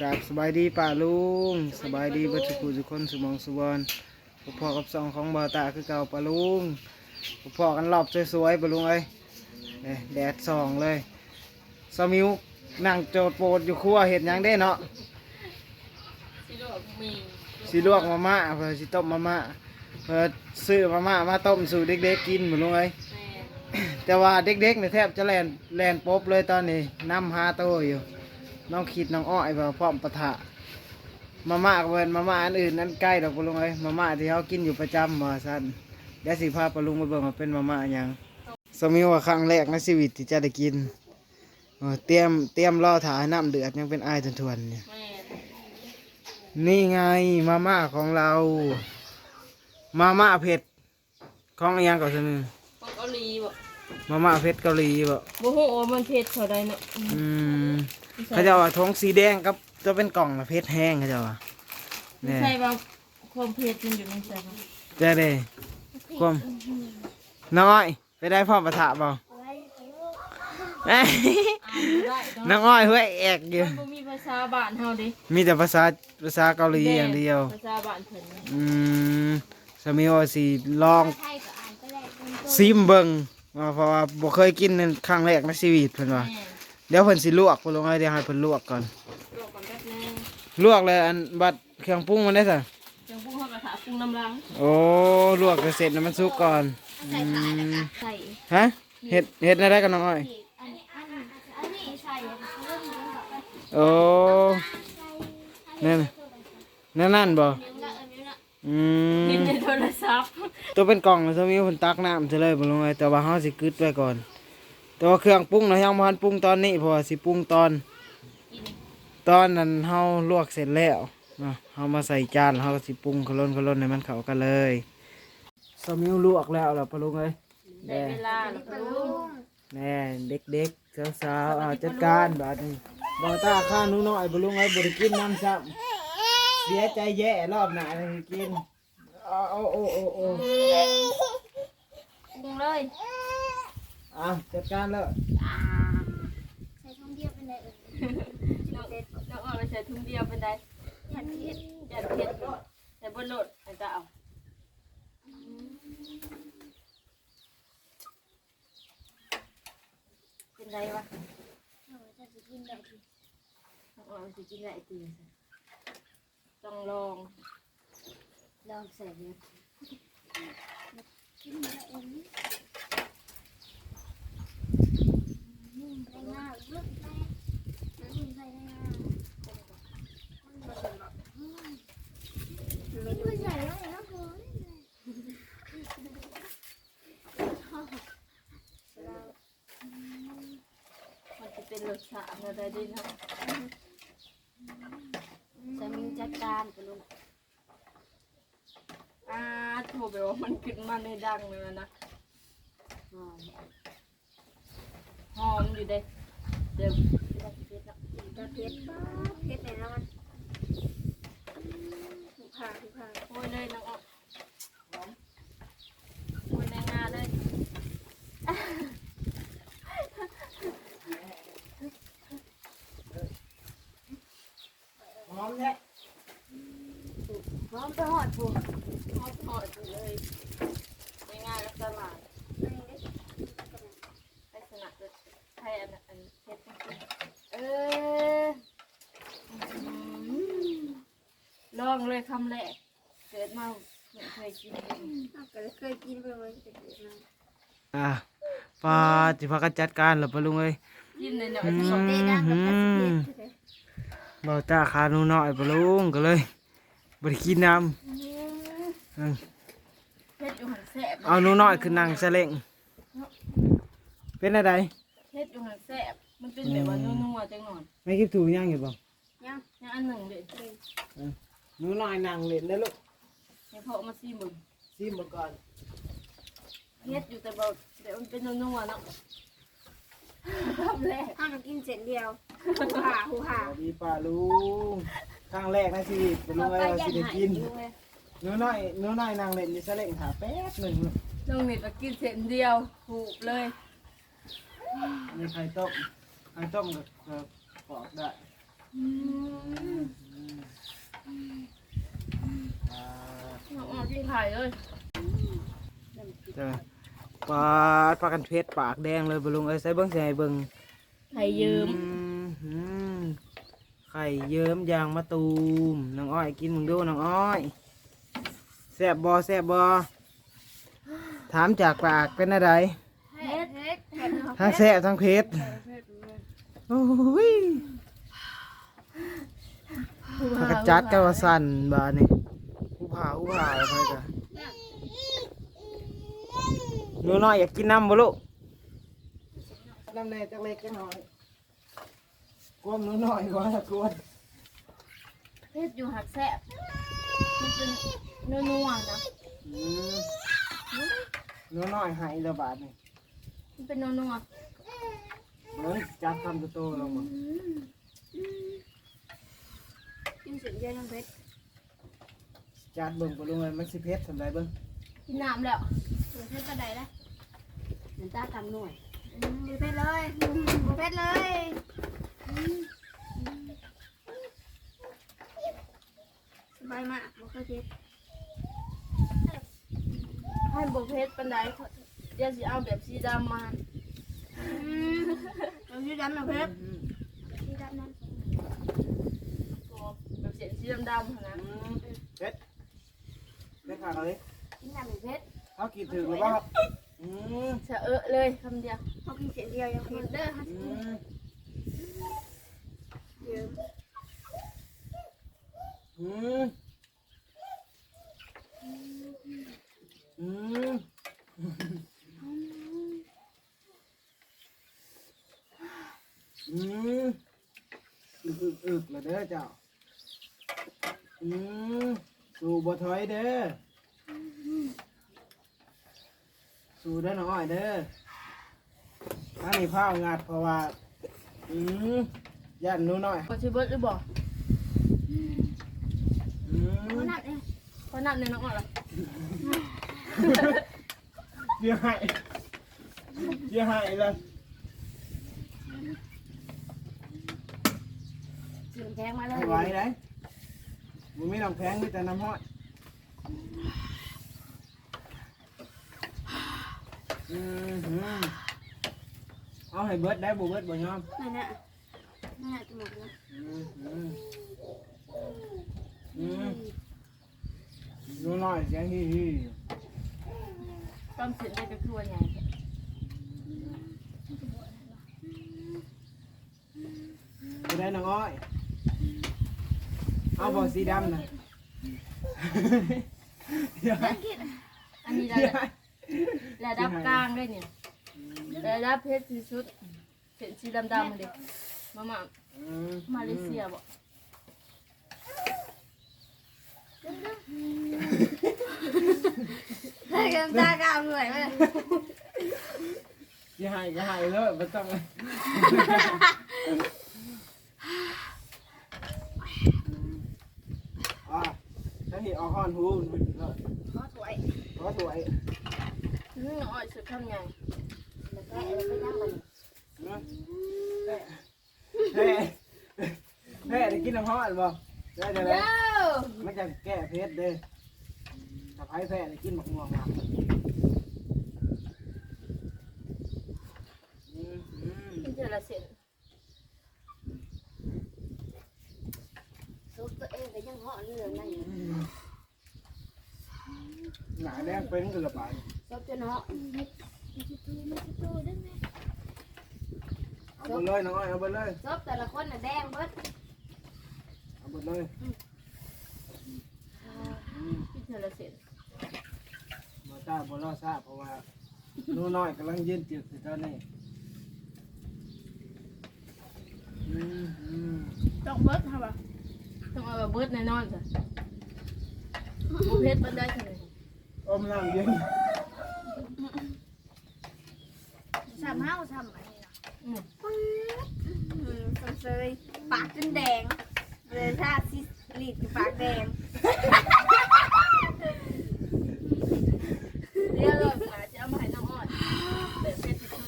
กราบสบายดีป่าลุงสบายดีเบัจุกุทุกคนสมองสุวรรณพอๆกับซองของบาตาคือเก่าป่าลุงพอๆกันรอบสวยๆป่าลุงเอ้ยเอ้ยแดดส่องเลยสมิวนั่งโจดโปรดอยู่ครัวเห็ดหยังได้เนาะสิโดดมีสิลวกมาม่าเพื่อสิต้มมาม่าเพื่อซื้อมาม่ามาต้มสู่เด็กๆกินป่าลุงเอ้ยแม่แต่ว่าเด็กๆเนี่ยแทบจะแลนแลนปบเลยตอนนี้น้ำหาโตวอยู่ น้องคิดน้องอ้อยแบบพร้อมปะทะมาม่าก็เป็นมาม่าอันอื่นนั้นใกล้ดอกปลุงเอ้ยมาม่าที่เขากินอยู่ประจำมาสั้นเดี๋ยวสิพาปลุงมาเบิ่งว่าเป็นมาม่าหยังสมิวว่าครั้งแรกในชีวิตที่จะได้กินเออเตรียมเตรียมรอถ่ายน้ำเดือดยังเป็นไอายทวนๆเนี่ยแม่นี่ไงมาม่าของเรา มาม่าเผ็ดของอหยังก่อนสนึงของเกาหลีบ่มาม่าเผ็ดเกาหลีบ่บ่ฮู้ว่ามันเผ็ดเท่าใดเนาะอืม เขาจะว่าท้องสีแดงกับจะเป็นกล่องละเพชรแห้งเขาจะว่าไม่เนี่ยใช่ว่าความเผ็ดมันอยู่ในใจบ่เจะได้ความน้อย ไปได้พ่อประทะบ่เอ้ยอ่านบ่ได้น้เนาะองอ้อยเฮ้ยแอกอยู่มันบ่มีภาษาบ้านเฮาเด้มีแต่ภาษาภาษาเกาหลีอย่างเดียว ภาษาบ้านเพิ่นอืมสมิวาสีลองไทยก็อ่านก็ได้เป็นตัวซิมเบิงว่าเพราะว่าบ่เคยกินนั่นครั้งแรกในชีวิตเพิ่นว่า แม่ เดี๋ยวเพิ่นสิลวกเพิ่นลงให้เดี๋ยวให้เพิ่นลวกก่อนลวกก่อนแป๊บนึงลวกเลยอันบัดเครื่องปรุงมันได้ซะจังพวกเฮากระทะปรุงน้ำลังโอ้ลวกจะเสร็จแล้วมันสุกก่อนใส่อืขาดมใส่ฮะเห็ดเห็ดอะไรกันน้องอ้อยอีกอันนี้อันนี้อันนี้ใส่เรื่องนี้แบบว่าโอ้ใส่นั่นนั่นนั่นบ่นิ้วละเออนิ้วละอืมกินในโทรศัพท์ตัวเป็นกล่องเลยสมิวเพิ่นตักน้ำเฉลยบ่ลงไอ้แต่ว่าเฮาสิกึดไว้ก่อน แต่ว่าเครื่องปรุงเรายังบ่ทันปรุงตอนนี้เพราะว่าสิปรุงตอน ตอนนั้นเฮาลวกเสร็จแล้วเนาะเฮามาใส่จานแล้วเฮาก็สิปรุงคลนคลนให้มันเข้ากันเลยสมิวลวกแล้วล่ะปะลุงเอ้ยได้เวลาแล้วก็ลุงแน่เด็กๆสาวๆเอาจัดการบาดนี้บ่ตาข้าหนูน้อยบ่ลุงเอ้ยบ่ได้กินน้ำซ้ำเสียใจแย่รอบหน้าได้กินเอาเอาโอ้โอ้โอ้ปรุงเลย อะจัดการแล้วใส่ท้องเดียวเป็นไรเออน้องน้องเอาไปใส่ถุงเดียวเป็นไดผัดเผ็ดอย่าเผ็ดแต่บ่โลดอาจจะเอาเป็นไรวะเออจะสิกินได้ทีน้องเอาสิกินได้ตีนต้องลอง ลองใส่เนี่ยกินได้เองอืมได้ง่ายลึกแม่น้ำกินใส่ได้ง่ายไม่ดูใหญ่เลยนะคุณ มันจะเป็นรสชาติอะไรดีเนาะจะมีจัดการกับลูกอ่าโทรไปว่ามันขึ้นมาในดังเลยนะ หอมหอมอยู่เด้เดี๋ยวจะเผ็ดเนาะจะเผ็ดป้าเผ็ดเลยนะมันถูกผ่าถูกผ่าโอ้ยเลยน้องอะโอ้ยในงานเลยหอมแท้หอมไปหอดผูกหอมหอมอยู่เลยในงานแล้วตลาดไปสนับเลยให้อันอันเช็ดจริงๆเอออืมลองเลยคำ แรกเกิดมาไม่เคยกินเลยก็เคยกินไปเลยแต่เกิดมาอะปลาจิพากันจัดการเหรอปะลุงเอ้ยกินเลยเนาะอืมเตะดังกับกระสิบเผ็ดบ่ตาขาหนูน้อยปะลุงก็เลยบ่ได้กินน้ำอืมเฮ็ดอยู่หันแซ่บเอาหนูน้อยขึ้นนั่งซะเล่งเป็นอะไรเฮ็ดอยู่หันแซ่บมันเป็นแบบว่านัวๆจังหน่อยไม่คิดถูกยังอยู่บ่ยังยังอันหนึ่งเด็ด หนูน้อยนั่งเล่นได้อลูกให้พ่อเอามาซีมึงซิมมาก่อนเฮ็ดอยู่แต่แบบเดี๋ยวมันเป็นนัวๆเนาะทำแรกถ้ามันกินเสร็จเดียวหูห่าหูห่าสวัสดีป้าลุงครั้งแรกในชีวิตปะลุงเอ้ยว่าสิได้กินหนูน้อยหนูน้อยนั่งเล่นอยู่ซะเล่งหาแป๊บหนึงลูกน้องนิดมากินเส้นเดียวถูกเลยมีไข่ต้มไข่ต้มกับกับปอกได้อืม ถ่ายเลยเจ้าปาดปากันเพชรปากแดงเลยบ่ลุงเอ้ยใส่เบิ่งใส่ให้เบิ่งไข่ยืมอืมไข่เยิ้มยางมะตูมน้องอ้อยกินมึงดูน้องอ้อยแซ่บบ่แซ่บบ่ถามจากปากเป็นอะไรเฮ็ดเฮ็ดเฮ็ดทั้งแซ่บทั้งเผ็ดโอ้ยผักกระจัดกะว่าสั่นบาดนี่ผู้ ผ่าผู้ผ่าไปจ้ะหนูน้อยอยากกินน้ำบ่ลูกน้ำแน่จักเล็กจักน้อยกวมหนูน้อยกว่าละกวนเพชรอยู่หักแซ่บมันเป็นนัวๆนะอืมหนูน้อยใหายละบาทนี่มันเป็นนัวเฮ้ยจับคำโตๆลงมากินเสร็จเยอะน้ำเพชร จัดเบิ่งบ่ลงเลยมันสิเผ็ดสำไรเบิ่งๆกินน้ำแล้วเปิดเพชรกระไดละมันตาตำหน่วยอืมบ่เพชรเลยบ่เพชรเลยสบายมากบ่เคยเพชรให้บเพชรปันไดเดี๋ยวสิเอาแบบสีดำมาอืมเราชื่อดำน้ำเพชรชื่อดำน้ำแบบเสียนสีดำๆนะ อืมเผ็ดเผ็ดขนาดนี้กินน้ำเพชรเขากินถึงหรือเปล่าครับอืมเสะเอะเลยคำเดียวเขากินเสร็จเดียวยังเพชรเด้ออืมเดี๋ยวอืมอืมอืมอึกอึกอึกเลยเด้อเจ้าอืมสู่บ่ถอยเด้อ สู่เด้อน้องอ้อยเด้อถ้ามีผ้าวงัดเพราะว่า อืมย่านหนูน้อยก็ชิเบิร์ดหรือบอกอืเอามน้ำเนี่ยเพราะน้ำในน้องอ่อนละเดี๋ยวให้เดี๋ยวให้เลยสีน้ำแข็งมาเลให้ยไหวได้มันไม่น้ำแพงมีแต่น้ำห้อยอืมหืม เอาให้เบิดได้บ่เบิดบ่ยอมนั่นน่ะนั่นน่ะจะหมดแล้วอืมอืมอืมหนูน้อยเสียงฮีฮีต้มเสร็จได้ก็คือว่าไงไปได้น้องอ้อย เอาบ่สีดำนะเดี๋ยวให้อันนี้ระเดี๋ยวดับให้ ระดับกลางด้วยเนี่ยระดับเพชรที่สุดเป็นสีดำๆเลยมามาอืมมาเลเซียบอกให้กันตากาวเหนื่อยไหมอย่าให้อย่าให้เลยมันต้องอ่าถ้าเห็นออกห้อนหูมันเลยขอถวยเพราะสวย อืมอ้อยสุดทำไงแล้วแกะแล้วก็ย่างมันนะแม่แม่ได้กินน้ำห้อนบ่ได้จะได้เย้ามันจะแก้เพชรเด้ถ้าไผ่แพ้ได้กินหมกม่วงมาอืมอืมเป็นเจอละเสร็จซุปตัวเองก็ยังห่อเรื่องนั่นอยู่หนาแดงเป็นกระบาด ซุปจนห่อ เอาไปเลยน้องอ้อยเอาไปเลยซุปแต่ละคนน่ะแดงเบิดเอาไปเลยอืมเป็นเจอละเสร็จมาตาบอลอทราบเพราะว่าหนูน้อยกำลังยืนจืดอยู่ตอนนี้อืมอืมต้องเบิร์ดค่ะต้องเอาแบบเบิร์ดแน่นอนจ้ะบุเพชรมันได้เท่าไหร่อมน้ำเย็นสามห้าสามอันนี้เนาะอืมอืมสม เซยปากจนแดง เลยถ้าซิลีดปากแดงเดี๋ยวเราจะเอามาให้น้องอ้อยแบบเพชรที่สุด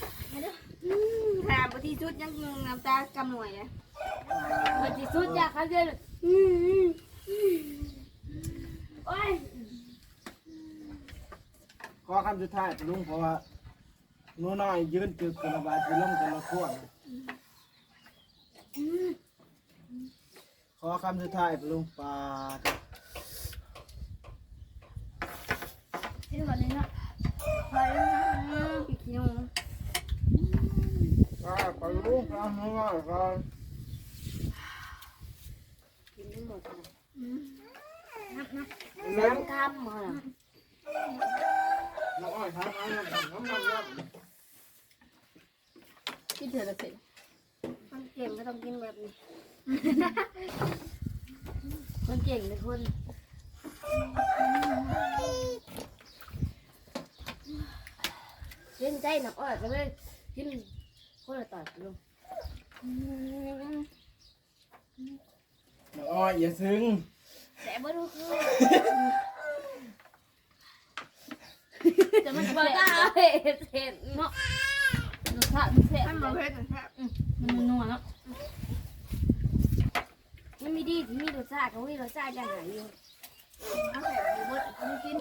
ถามบางทีชุดยังน้ำตากำหน่วยอะเพชรที่สุดอยากให้เจอโอ้ยอคำสุดท้ายลุงเพราะว่าหนูน้อยยืนจึกกระบาดจะลงกันละขั้ว ขอคำสุดท้ายลุงปาดกินก่อนเลยเนาะไปพี่คิวปาดไปลุงเอาหนูน้อยก่อนกินทั้งหมดนะนับนับน้น้ำคำมาล่ะำน้ำอ้อยทำเอาน้ำน้ำน้ำน้ำกินเถอะละเสร็จมัน เก่งก็ต้องกินแบบนี้ คนเก่งเป็นคนเล่นใจหนักอ้อยก็เลยกินคนละต่อยลุงน้ำอ้อยอย่าซึ้งแต่บ่รู้คือจะมันจะตาเผ็ดเผ็ดเนาะรสชาติมันเผ็ดมันบ่เผ็ดนะครั มันนัวเนาะมันมีดีมีรสชาติเขามีรสชาติอย่างไรอยู่เอาแต่บ่เบิดมันกิน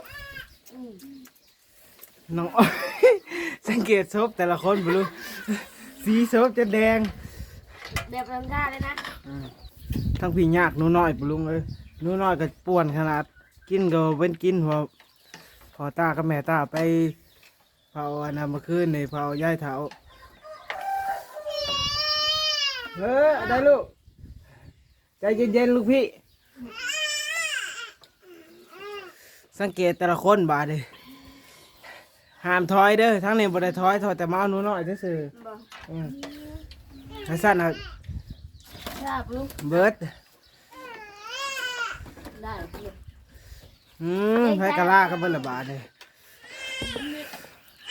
อืมน้องอ้อยสังเกตซบแต่ละคนบลูสีซบจะแดงแบบธรรมชาติเลยนะทั้งพี่ยากหนูน้อยปลุงเลยหนูน้อยก็ป่วนขนาด กินก็เป็นกินพอพอตากับแม่ตาไปเผาอันนั้นเมื่อคืนในเผาย่ายเถา เฮ้ยได้ลูก ใจเย็นๆลูกพี่ สังเกตแต่ละคนบาดเลยห้ามถอยเด้อทั้งนี้บ่ได้ถอยถอยแต่มาเอาหนูน้อยซื่อบ่ๆอืมให้สั้นอะชาบลุงเบิร์ดได้ลุงอืมให้กะลากันเบิ่ละบาทเลย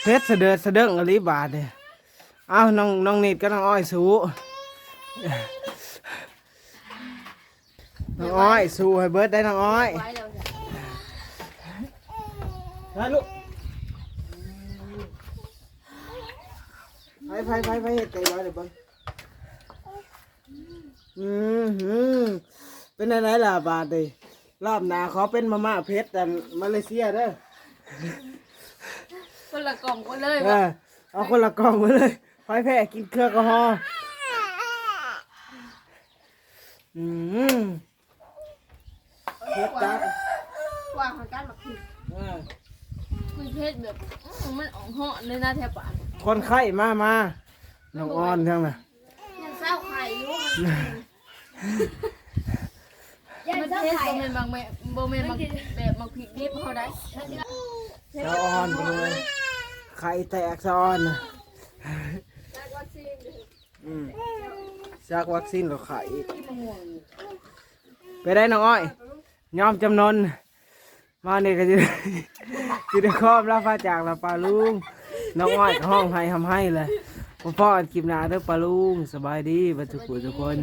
เพชรเสด็จเสด็งอลีบาทเลยเอ้าน้องน้องนิดก็น้องอ้อยสู้ น้องอ้อย สู้ให้เบิร์ดได้น้องอ้อยไว้แล้วจ้ะได้ลูกไปไปไปไปเห็ดใจร้อยเดี๋ยวเบิ่งอืมหืมเป็นอะไรล่ะบาทเลยรอบหน้าขอเป็นมาม่าเพชรแต่มาเลเซียเด้อคนละกล่องคนเลยเออเอาคนละกล่องไปเลยไฟแพ้กินเครื่องแอลกอฮอล์ อืมเพชรจัดกว่าของการหมักผิดเออคุยเพศแบบอื้อมันออกเหาะเลยนะแทบปานคนไข้มามาน้องออนทั้งน่ะยังเศร้าไข่อยู่ยังมันเศร้าเพศไข่โบเมนบางแม่โบเมนบางแบบบางผิดดิบเขาได้สะออนไปเลยไข่แตกสะออนน่ะอืม จากวัคซีนหรือไขไปได้น้องอ้อยยอมจำนนมาเนี่ยก็จะจะได้ครอบรับฟ้าจากเราปลาลุงน้องอ้อยห้องให้ทำให้เลยพ่อพ่อคลิปหนาเด้อปลาลุงสบายดีบรรทุกุลทุกคน